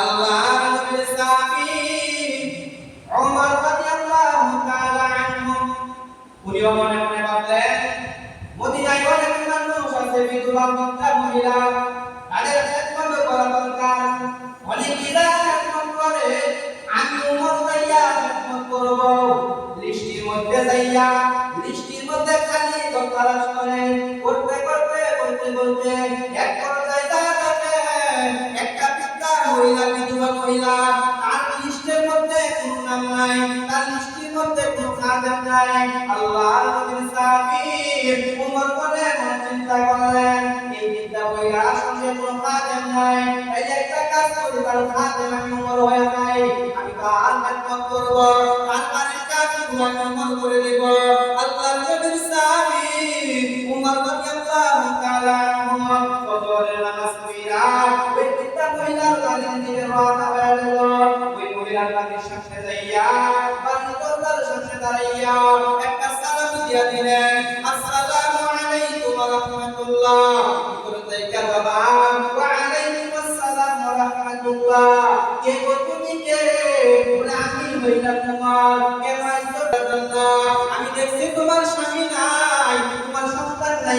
আল্লাহ নবীর সাহাবী ওমর মনে মনে ভাবলেন মদিনায় অনেক বিধবা বৃদ্ধা মহিলা। তাদের খেদমত করা দরকার। অনেকেরা খেদমত করে। আমি উমর যাইয়া খেদমত করব। লিস্টির মধ্যে যাইয়া, লিস্টির মধ্যে খালি দরকার করে। করতে করতে বলতে বলতে এক মহিলা, বিধবা মহিলা, তার লিস্টের মধ্যে কোনো নাম নাই, তার লিস্টের মধ্যে কোনো খাদেম নাই। আল্লাহ নবীর সাহাবী উমর মনে মনে চিন্তা করলেন, এই বিদ্যা মহিলা সঙ্গে কোনো খাদেম নাই। এই একটা কাজ করি, তার খাদেম আমি উমর হয়ে যাই, আমি তার খেদমত করব। তার বাড়ির কাজগুলো আমি দাঁড়াইয়া একটা সালাম দিয়া দিলেন। আসসালামু আলাইকুম ওয়া রাহমাতুল্লাহ ভিতরে যাইয়া বাবা? ওয়া আলাইকুম আসসালাম আমি দেখছি তোমার স্বামী নাই, তোমার সন্তান নাই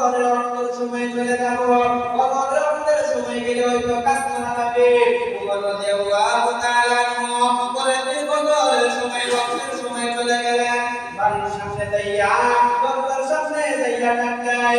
আগামীকাল ফজরের সময় চলে যাব। ফজরের অন্তর সময় গেলে হয়তো কাজ না যাবে উমর রাদিয়াল্লাহু তাআলা আনহু করে দিয়ে সময় অন্তর সময় চলে গেলেন বাড়ির সামনে যাইয়া, দরজার সামনে যাইয়া ডাক দেয়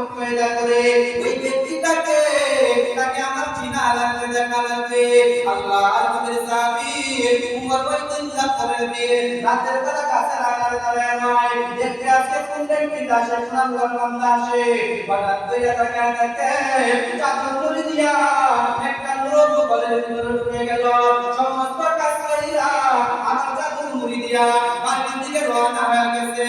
নবীর মহাব্বত ওই ব্যক্তিটাকে, তাকে আমার চিনা লাগবে দেখা লাগবে। আল্লাহ নবীর সাহাবী উমর ওই চিন্তা করে দিয়ে রাতের বেলা গাছের আড়ালে দাঁড়ায় নয়। দেখতে আজকে কোন ব্যক্তিটা সে আল্লাহর বান্দা আসে হঠাৎ করে তাকে দেখে চাদর মুড়ি দিয়া একটা লোক বলের ঢুকে গেল। সমস্ত কাজ কইরা আমার চাদর মুড়ি দিয়া বাড়ির দিকে রওনা হয়ে গেছে।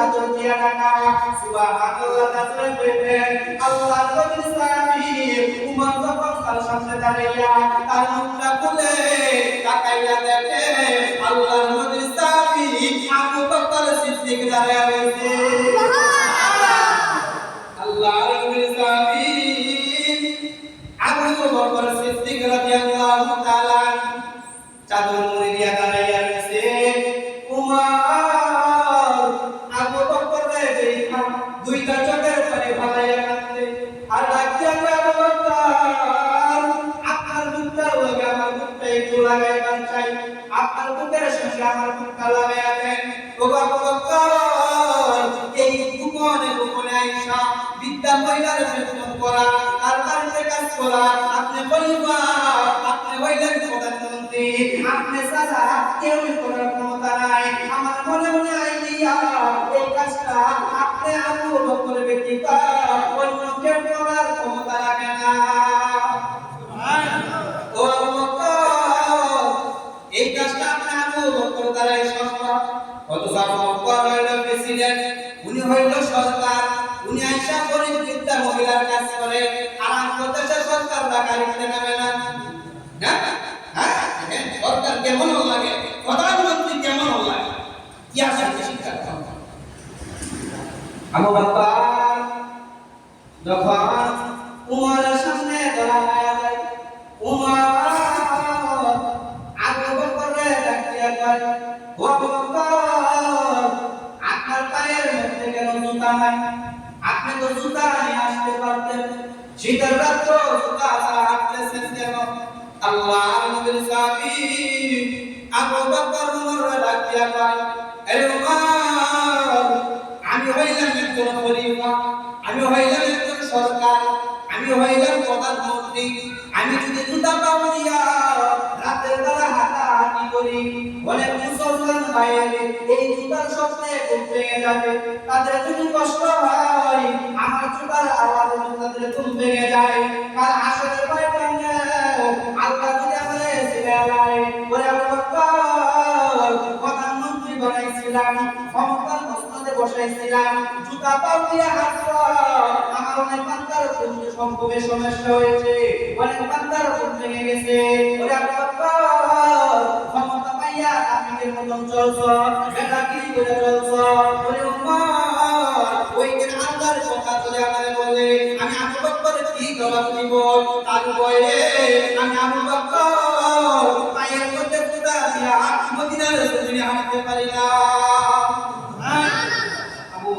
চাদর দিয়া ঢাকা সুবহানাল্লাহ তাআলা কইলেন আল্লাহর নবীর সাহাবী উমর যখন তার সামনে রয়েছে বুকের সঙ্গে আমার বুকটা লাগাইয়া দেন ও বাবা এই গোপনে গোপনে আইসা বিদ্যা মহিলার খেদমত করা আর বাড়িতে কাজ করা, আপনি বলিবা, আপনি হইলেন প্রধানমন্ত্রী। আপনি সারা কেউ করার ক্ষমতা নাই। আমার মনে মনে আইডিয়া, এই কাজটা আপনি আবু বকর ব্যতীত অন্য আবু যখন উমরের সামনে দাঁড়ায়, উমর আবু আপনার পায়ের মধ্যে কেন জুতা নাই? আপনি তো জুতা নিয়ে আসতে পারতেন। শীতের রাত্র জুতা ছাড়া হাঁটতেছেন কেন? আল্লাহর নবীর আমি হইলাম একজন খলিফা, আমি হইলাম একজন সরকার, আমি হইলাম প্রধানমন্ত্রী, আমি যদি জুতা দিয়া রাতের বেলা হাঁটাহাঁটি করি অনেক মুসলমান ভাইয়ের, এই জুতার স্বপ্নে ভেঙে যাবে, তাদের যদি কষ্ট হয়, আমার জুতার আওয়াজে তাদের ঘুম ভেঙে যায় কাল আসলে ময়দানে বসাইছিলাম, জুতা পাও দিয়ে হাঁটছ আমার অনেক বান্দার ঘুমে সম্ভবে সমস্যা হয়েছে। অনেক বান্দার ঘুম ভেঙে গেছে। ওরে আবু বকর ক্ষমতা পাইয়া আমিনের মতন চলছ বেটাগিরি করে চলছ। ওরে ওই দিন আল্লাহর কথা বলে আমারে বলে, আমি আবু বকরের কি জবাব দিব। তার বয়ে আমি আবু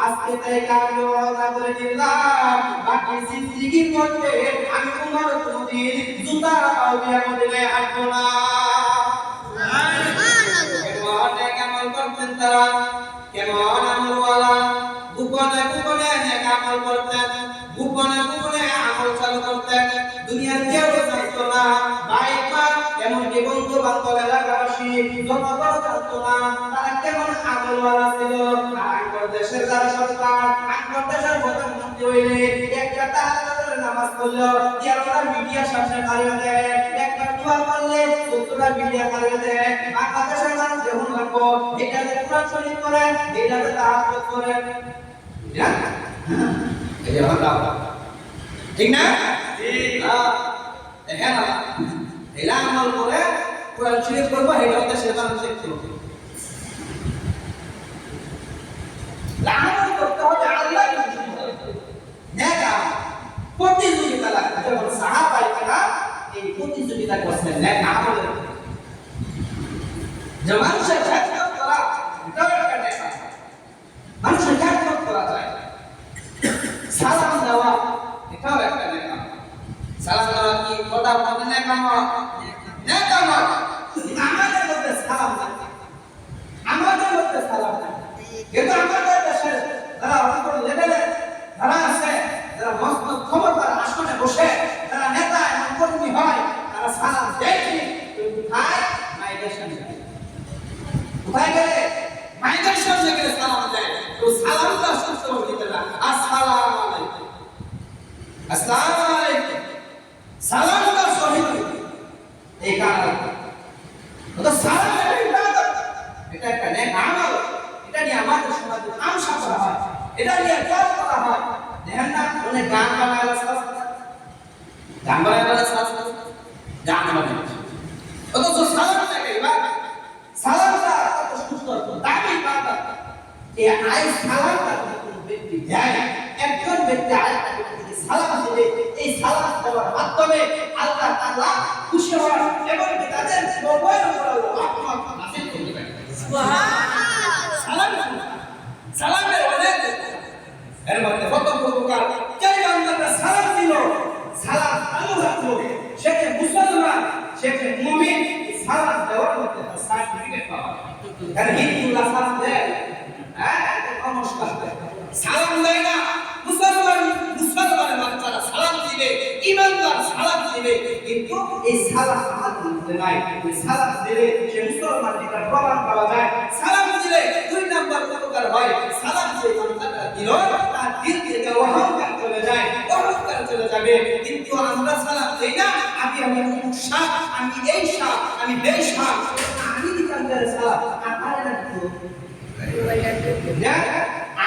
আজকে থেকে আমি ওয়াদা করে দিলাম বাকি জিন্দেগির মধ্যে আমি তোমার কোনদিন জুতা পাও দিয়ে মদিনায় হাঁটবো না কেমন করতেন তারা কেমন আমলওয়ালা গোপনে গোপনে আমল করতেন গোপনে গোপনে আমল চালু করতেন দুনিয়ার কেউ জানতো না ভাই এমনকি বন্ধু বান্ধব এলাকাবাসী জনগণ জানতো না? তারা কেমন আমলওয়ালা ছিল আর দেশের যারা সরকার আঙ্গর দেশের প্রধানমন্ত্রী হইলে একটা তাহাজ্জুদের নামাজ পড়ল তেরোটা মিডিয়ার সামনে দাঁড়িয়ে দেয় একটা দোয়া করলে চোদ্দটা মিডিয়া দাঁড়িয়ে দেয় বাংলাদেশের মানুষ যখন রাখব এটাতে কোরআন শরীফ করে এটাতে তাহাজ্জুদ করে এই যে ঠিক না হ্যাঁ আমল করে কোরআন শরীফ করব এটা হতে শিখতে হবে আমল করতে হবে, আল্লাহ নেকা প্রতিযোগিতা লাগবে, যেমন সাহাবাই কেনা এই প্রতিযোগিতা করছেন নেকা আমলের যে মানুষের খ্যাতমত করা এটাও একটা নেকা মানুষের খ্যাতমত করা যায় সালাম দেওয়া, এটাও একটা নেকা সালাম দেওয়া কি? কথা বলতে নেকা নয় আমাদের মধ্যে সালাম নাই আমাদের মধ্যে সালাম নাই কিন্তু আমাদের দেশে যারা অনেক লেভেলে যারা আছে যারা মস্ত ক্ষমতার আসনে বসে যারা নেতা এবং কর্মী হয় তারা সালাম দেয় কিন্তু কোথায় মায়েদের সামনে কোথায় গেলে মায়েদের সামনে গেলে সালাম দেয় তো সালামটা সবসময় দিতে না আসসালাম আলাইকুম আসসালাম আলাইকুম সালামটা সহিত এই কারণে তো সালাম একটা ইবাদত এটা একটা নেক আমল এটা নিয়ে আমাদের সমাজে তামসা করা হয় এটা নিয়ে কাজ করা হয় দেখেন না অনেক গান বানায় গান বানায় গান বানায় এই কোনো ব্যক্তি। দেয় একজন ব্যক্তি সালাম দেবে এই সালাম দেওয়ার মাধ্যমে আল্লাহ তাআলা খুশি হন এবং তাদের মোবাইল উপর আল্লাহ রহমত নাযিল করতে পারে সালাম। সালামের অনেক। এর মধ্যে প্রথম প্রকার। যে বান্দাটা সালাম চালু রাখল সে যে মুসলমান সে যে মুমিন এই সালাম দেওয়ার মধ্যে তার সার্টিফিকেট পাওয়া কারণ হিন্দুরা সালাম দেয় হ্যাঁ নমস্কার দেয়। সালাম দেয় না মুসলমান মুসলমানের বাচ্চারা সালাম দিবে ইমানদার সালাম দিবে কিন্তু এই সালাম আমাদের সালাম দিলে সে মুসলমান এটা প্রমাণ পাওয়া যায়, সালাম দিলে দুই নাম্বার উপকার হয়। সালাম যে বান্দাটা দিল, তার দিল থেকে অহংকার চলে যায়, অহংকার চলে যাবে। কিন্তু আমরা সালাম দেই না, আমি আমি শাহ আমি এই শাহ আমি বেশ শাহ আমি দিতাম তার সালাম আমার না না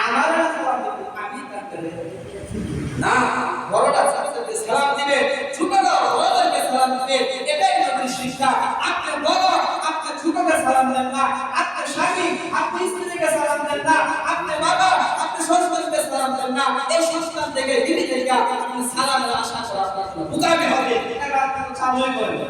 আমার আমি না সবচেয়ে সালাম দিবে সালাম দেন না আপনার স্বামী, আপনি স্ত্রীকে সালাম দেন না আপনার বাবা, আপনি সন্তানকে সালাম দেন না, এই সন্তান থেকে, দিদি থেকে আপনি সালামের আশা করা আপনার হবে। এটা আপনার সাময়িক করবে